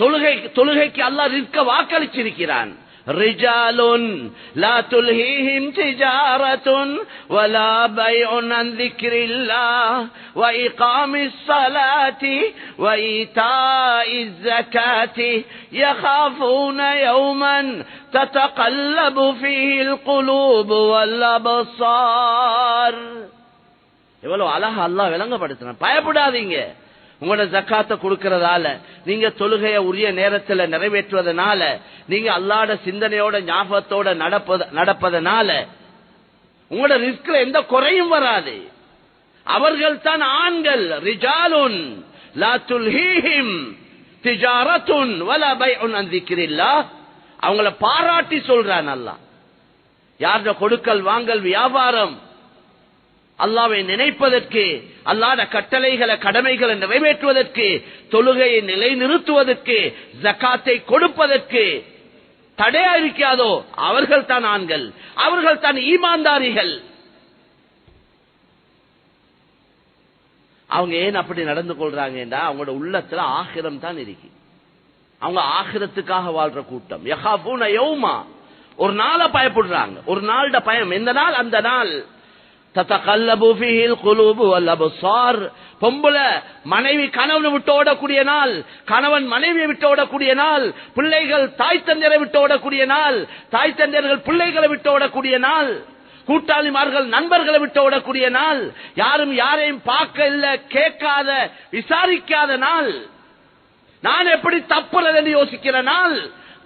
தொழுகை தொழுகைக்கு அல்லாஹ் ரிஸ்க வாக்களிச்சிருக்கிறான் رجال لا تلهيهم تجارة ولا بيع عن ذكر الله وإقام الصلاة وإيتاء الزكاة يخافون يوما تتقلب فيه القلوب والأبصار எவ்வளவு அழகா அல்லாஹ் விளங்கப்படுத்தின பயப்படாதீங்க உங்களோட ஜக்காத்தை கொடுக்கறதால நீங்க தொழுகைய உரிய நேரத்துல நிறைவேற்றுவதனால நீங்க அல்லாட சிந்தனையோட ஞாபகத்தோட நடப்பதனால உங்களோட ரிஸ்க்ல எந்த குறையும் வராது. அவர்கள் தான் ஆண்கள். ரிஜாலுன் லா துல்ஹீஹிம் திஜாரத்துன் வல பைஉன் அன் அவங்கள பாராட்டி சொல்றான் அல்லாஹ். யார்கிட்ட கொடுக்கல் வாங்கல் வியாபாரம் அல்லாவை நினைப்பதற்கு அல்லாத கட்டளைகளை கடமைகளை நிறைவேற்றுவதற்கு தொழுகையை நிலைநிறுத்துவதற்கு ஜக்காத்தை கொடுப்பதற்கு தடையா இருக்காதோ அவர்கள் தான் ஆண்கள். அவர்கள் தான் ஈமான்தாரிகள். அவங்க ஏன் அப்படி நடந்து கொள்றாங்கன்னா அவங்களோட உள்ளத்துல ஆகிரம் தான் இருக்கு. அவங்க ஆகிரத்துக்காக வாழ்ற கூட்டம். யஹாபூன யௌமா. ஒரு நாளை பயப்படுறாங்க. ஒரு நாளோட பயம். எந்த நாள் அந்த நாள். பொம்பளை மனைவி கணவனை விட்டு ஓடக்கூடிய நாள் கணவன் மனைவியை விட்டு ஓடக்கூடிய நாள் பிள்ளைகள் தாய் தந்தையரை விட்டு ஓடக்கூடிய நாள் தாய் தந்தையர்கள் பிள்ளைகளை விட்டு ஓடக்கூடிய நாள் கூட்டாளிமார்கள் நண்பர்களை விட்டு ஓடக்கூடிய நாள் யாரும் யாரையும் பார்க்க இல்ல கேட்காத விசாரிக்காத நாள். நான் எப்படி தப்புறதுன்னு யோசிக்கிற நாள்.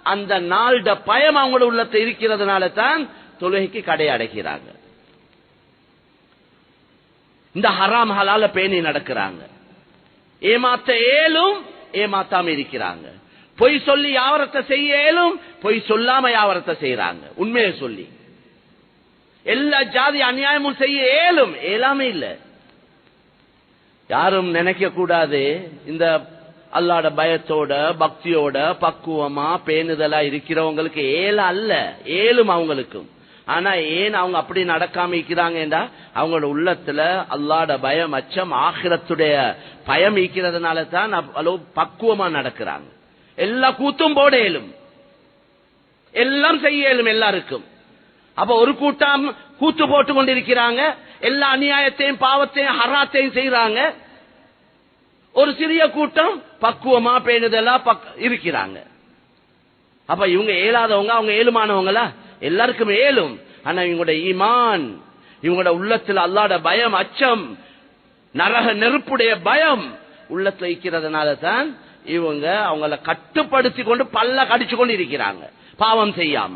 அந்த நாள்ட பயம் அவங்களோட உள்ளத்தை இருக்கிறதுனால தான் தொழுகைக்கு கடை அடைகிறாங்க இந்த ஹராம் ஹலால பேணி நடக்கிறாங்க. ஏமாத்த ஏலும் ஏமாத்தாம இருக்கிறாங்க. பொய் சொல்லி யாவரத்தை செய்ய ஏலும் பொய் சொல்லாம யாவரத்தை செய்யறாங்க உண்மையை சொல்லி. எல்லா ஜாதி அநியாயமும் செய்ய ஏலும் ஏலாமே இல்ல. யாரும் நினைக்க கூடாது. இந்த அல்லாட பயத்தோட பக்தியோட பக்குவமா பேணுதலா இருக்கிறவங்களுக்கு ஏல அல்ல ஏலும் அவங்களுக்கும். ஆனா ஏன் அவங்க அப்படி நடக்காம இருக்கிறாங்கடா? அவங்களோட உள்ளத்துல அல்லாட பயம் அச்சம் ஆகிரத்துடைய பயம் இருக்கிறதுனால தான் அளவு பக்குவமா நடக்கிறாங்க. எல்லா கூத்தும் போட இயலும் எல்லாம் செய்யலும் எல்லாருக்கும். அப்ப ஒரு கூட்டம் கூத்து போட்டு கொண்டிருக்கிறாங்க. எல்லா அநியாயத்தையும் பாவத்தையும் ஹராத்தையும் செய்யறாங்க ஒரு சிறிய கூட்டம் பக்குவமா பேணுதலா பக்- இருக்கிறாங்க. அப்ப இவங்க ஏழாதவங்க அவங்க ஏழுமானவங்களா? எல்லாருக்கும் ஏழும் ஆனா இவங்களோட ஈமான் இவங்களோட உள்ளத்துல அல்லாட பயம் அச்சம் நரக நெருப்புடைய பயம் உள்ளத்துல இருக்கிறதுனால தான் இவங்க அவங்கள கட்டுப்படுத்தி கொண்டு பல்ல கடிச்சு கொண்டு இருக்கிறாங்க. பாவம் செய்யாம.